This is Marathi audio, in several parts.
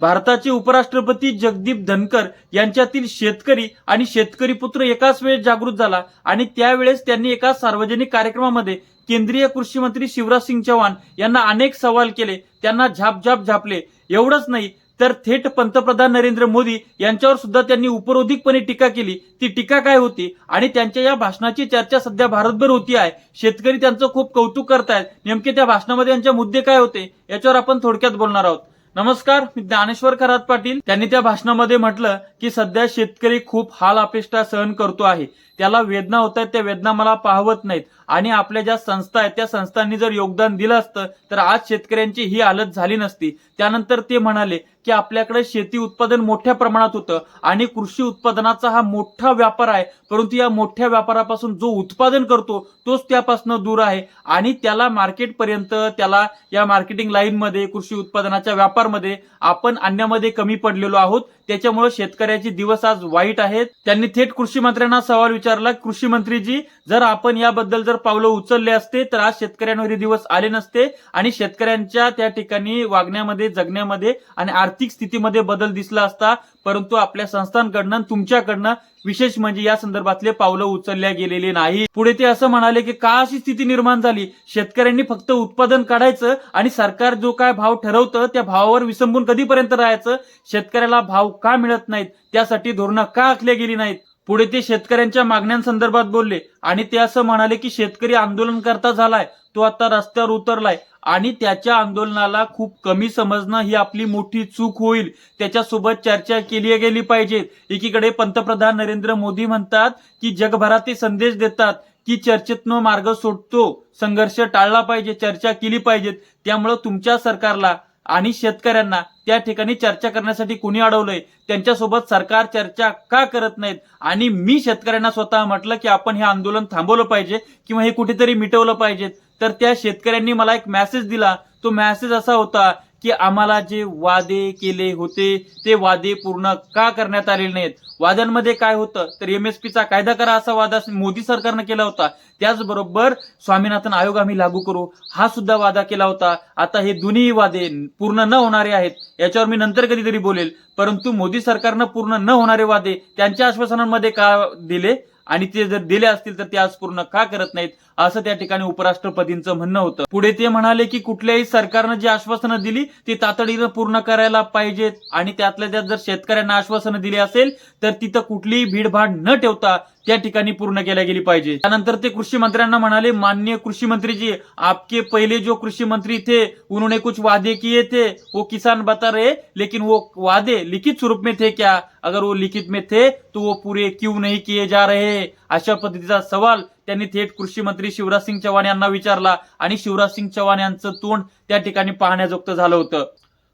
भारताचे उपराष्ट्रपती जगदीप धनकर यांच्यातील शेतकरी आणि शेतकरी पुत्र एकाच वेळेस जागृत झाला आणि त्यावेळेस त्यांनी एका सार्वजनिक कार्यक्रमामध्ये केंद्रीय कृषी मंत्री शिवराज सिंग चौहान यांना अनेक सवाल केले. त्यांना झाप झाप झापले. एवढंच नाही तर थेट पंतप्रधान नरेंद्र मोदी यांच्यावर सुद्धा त्यांनी उपरोधिकपणे टीका केली. ती टीका काय होती? आणि त्यांच्या या भाषणाची चर्चा सध्या भारतभर होती आहे. शेतकरी त्यांचं खूप कौतुक करतायत. नेमके त्या भाषणामध्ये यांचे मुद्दे काय होते? याच्यावर आपण थोडक्यात बोलणार आहोत. नमस्कार मी ज्ञानेश्वर खरात पाटील. त्यांनी त्या भाषणामध्ये म्हटलं की सध्या शेतकरी खूप हाल अपेष्टा सहन करतो आहे. त्याला वेदना होत आहेत त्या वेदना मला पाहवत नाहीत. आणि आपल्या ज्या संस्था आहेत त्या संस्थांनी जर योगदान दिलं असतं तर आज शेतकऱ्यांची ही हालत झाली नसती. त्यानंतर ते म्हणाले की आपल्याकडे शेती उत्पादन मोठ्या प्रमाणात होतं आणि कृषी उत्पादनाचा हा मोठा व्यापार आहे परंतु या मोठ्या व्यापारापासून जो उत्पादन करतो तोच त्यापासून दूर आहे आणि त्याला मार्केटपर्यंत त्याला या मार्केटिंग लाईनमध्ये कृषी उत्पादनाच्या व्यापारमध्ये आपण आणण्यामध्ये कमी पडलेलो आहोत. त्याच्यामुळे शेतकऱ्याचे दिवस आज वाईट आहेत. त्यांनी थेट कृषी मंत्र्यांना सवाल विचारला कृषी मंत्रीजी जर आपण याबद्दल जर पावलं उचलले असते तर आज शेतकऱ्यांवर दिवस आले नसते आणि शेतकऱ्यांच्या त्या ठिकाणी वागण्यामध्ये जगण्यामध्ये आणि आर्थिक स्थितीमध्ये बदल दिसला असता परंतु आपल्या संस्थांकडनं तुमच्याकडनं विशेष म्हणजे या संदर्भातले पावलं उचलल्या गेलेली नाही पुढे ते असं म्हणाले की का अशी स्थिती निर्माण झाली? शेतकऱ्यांनी फक्त उत्पादन काढायचं आणि सरकार जो काय भाव ठरवतं त्या भावावर विसंबून कधीपर्यंत राहायचं? शेतकऱ्याला भाव का मिळत नाहीत? त्यासाठी धोरणं का आखल्या गेली नाहीत? पुढे ते शेतकऱ्यांच्या मागण्यांसंदर्भात बोलले. आणि ते असं म्हणाले की शेतकरी आंदोलन करता झालाय तो आता रस्त्यावर उतरलाय. आणि त्याच्या आंदोलनाला खूप कमी समजणं ही आपली मोठी चूक होईल. त्याच्यासोबत चर्चा केली गेली पाहिजे. एकीकडे पंतप्रधान नरेंद्र मोदी म्हणतात की जगभरात ते संदेश देतात की चर्चेतनं मार्ग सोडतो. संघर्ष टाळला पाहिजे चर्चा केली पाहिजे त्यामुळं तुमच्या सरकारला आणि शेतकऱ्यांना त्या ठिकाणी चर्चा करण्यासाठी कुणी अडवलंय? त्यांच्यासोबत सरकार चर्चा का करत नाहीत? आणि मी शेतकऱ्यांना स्वतः म्हटलं की आपण हे आंदोलन थांबवलं पाहिजे किंवा हे कुठेतरी मिटवलं पाहिजे तर त्या शेतकऱ्यांनी मला एक मेसेज दिला. तो मेसेज असा होता की आम्हाला जे वादे केले होते ते वादे पूर्ण का करण्यात आलेले नाहीत? वादांमध्ये काय होतं? तर एमएसपीचा कायदा करा असा वादा मोदी सरकारनं केला होता. त्याचबरोबर स्वामीनाथन आयोग आम्ही लागू करू. हा सुद्धा वादा केला होता. आता हे दोन्ही वादे पूर्ण न होणारे आहेत याच्यावर मी नंतर कधीतरी बोलेल. परंतु मोदी सरकारनं पूर्ण न होणारे वादे त्यांच्या आश्वासनांमध्ये का दिले? आणि ते जर दिले असतील तर ते आज पूर्ण का करत नाहीत? असं त्या ठिकाणी उपराष्ट्रपतींचं म्हणणं होतं. पुढे ते म्हणाले की कुठल्याही सरकारनं जी आश्वासनं दिली ती तातडीनं पूर्ण करायला पाहिजेत आणि त्यातल्या त्यात जर शेतकऱ्यांना आश्वासनं दिली असेल तर तिथं कुठलीही भीडभाड न ठेवता त्या ठिकाणी पूर्ण केल्या गेली पाहिजे. त्यानंतर ते कृषी मंत्र्यांना म्हणाले माननीय कृषी मंत्री जी आपके पहिले जो कृषी मंत्री थे उन्होंने कुछ वादे किए थे वो किसान बता रहे लेकिन वो वादे लिखित स्वरूप में थे क्या? अगर वो लिखित में थे तो वो पूरे क्यों नहीं किए जा रहे? अशा पद्धतीचा सवाल त्यांनी थेट कृषी मंत्री शिवराज सिंग चव्हाण यांना विचारला आणि शिवराज सिंग चव्हाण यांचं तोंड त्या ठिकाणी पाहण्याजोगतं झालं होतं.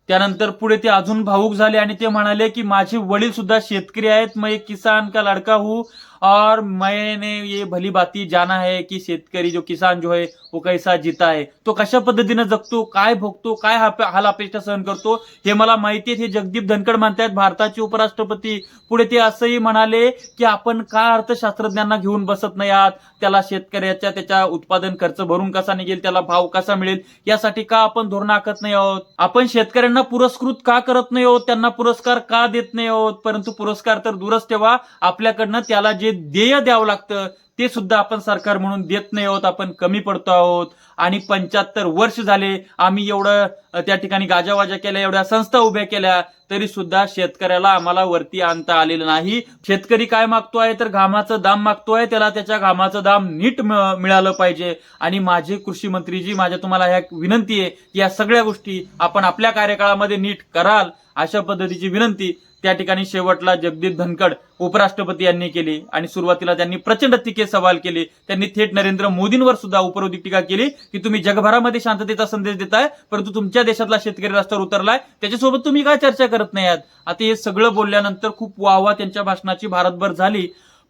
त्यानंतर पुढे ते अजून भावूक झाले आणि ते म्हणाले की माझे वडील सुद्धा शेतकरी आहेत. मग एक किसान का लड़का हू और मैंने ये भली बाती जाना है की शेतकरी जो किसान जो है वो कैसा जीता है। तो कशा पद्धतीनं जगतो काय भोगतो काय हाल अपेक्षा सहन करतो हे मला माहिती आहे. हे जगदीप धनखड म्हणतायत भारताचे उपराष्ट्रपती. पुढे ते असंही म्हणाले की आपण का अर्थशास्त्रज्ञांना घेऊन बसत नाही आहात? त्याला शेतकऱ्याच्या त्याच्या उत्पादन खर्च भरून कसा निघेल? त्याला भाव कसा मिळेल? यासाठी का आपण धोरण आखत नाही आहोत? आपण शेतकऱ्यांना पुरस्कृत का करत नाही आहोत? त्यांना पुरस्कार का देत नाही आहोत? परंतु पुरस्कार तर दूरच ठेवा. आपल्याकडनं त्याला जे ध्येय द्यावं लागतं. ते सुद्धा आपण सरकार म्हणून देत नाही आहोत. आपण कमी पडतो आहोत. आणि पंच्याहत्तर वर्ष झाले आम्ही एवढं त्या ठिकाणी गाजावाजा केल्या एवढ्या संस्था उभ्या केल्या तरी सुद्धा शेतकऱ्याला आम्हाला वरती आणता आलेलं नाही. शेतकरी काय मागतो आहे? तर घामाचं दाम मागतोय त्याला त्याच्या घामाचं दाम नीट मिळालं पाहिजे. आणि माझे कृषी मंत्रीजी माझ्या तुम्हाला ह्या विनंती आहे की या सगळ्या गोष्टी आपण आपल्या कार्यकाळामध्ये नीट कराल अशा पद्धतीची विनंती त्या ठिकाणी शेवटला जगदीप धनखड उपराष्ट्रपती यांनी केली. आणि सुरुवातीला त्यांनी प्रचंड तिके सवाल केले त्यांनी थेट नरेंद्र मोदींवर सुद्धा उपरोधिक टीका केली की तुम्ही जगभरामध्ये शांततेचा संदेश देताय परंतु तुमच्या देशातला शेतकरी रस्त्यावर उतरलाय त्याच्यासोबत तुम्ही काय चर्चा करत नाही आहात? आता हे सगळं बोलल्यानंतर खूप वाहवा त्यांच्या भाषणाची भारतभर झाली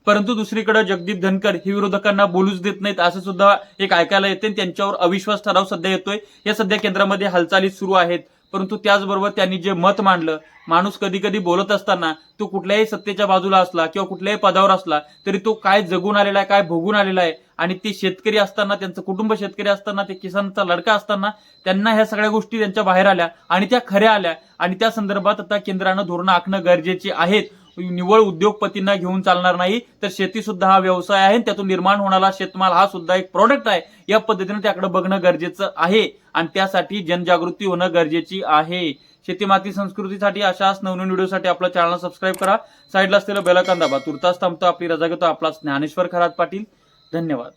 परंतु दुसरीकडे जगदीप धनकर हे विरोधकांना बोलूच देत नाहीत असं सुद्धा एक ऐकायला येते त्यांच्यावर अविश्वास ठराव सध्या येतोय. या सध्या केंद्रामध्ये हालचाली सुरू आहेत. परंतु त्याचबरोबर त्यांनी जे मत मांडलं माणूस कधी कधी बोलत असताना तो कुठल्याही सत्तेच्या बाजूला असला किंवा कुठल्याही पदावर असला तरी तो काय जगून आलेला आहे काय भोगून आलेला आहे आणि ते शेतकरी असताना त्यांचं कुटुंब शेतकरी असताना ते किसानचा लडका असताना त्यांना ह्या सगळ्या गोष्टी त्यांच्या बाहेर आल्या आणि त्या खऱ्या आल्या. आणि त्या संदर्भात आता केंद्रानं धोरणं आखणं गरजेचे आहेत. निव्वळ उद्योगपतींना घेऊन चालणार नाही तर शेती सुद्धा हा व्यवसाय आहे त्यातून निर्माण होणारा शेतमाल हा सुद्धा एक प्रोडक्ट आहे. या पद्धतीने त्याकडे बघणं गरजेचं आहे आणि त्यासाठी जनजागृती होणं गरजेची आहे. शेती माती संस्कृतीसाठी अशाच नवनवीन व्हिडिओसाठी आपला चॅनल सबस्क्राईब करा. साईडला असलेलं बेलकन दाबा. तुर्तास थांबतो. आपली रजा घेतो. आपला ज्ञानेश्वर खरात पाटील. धन्यवाद.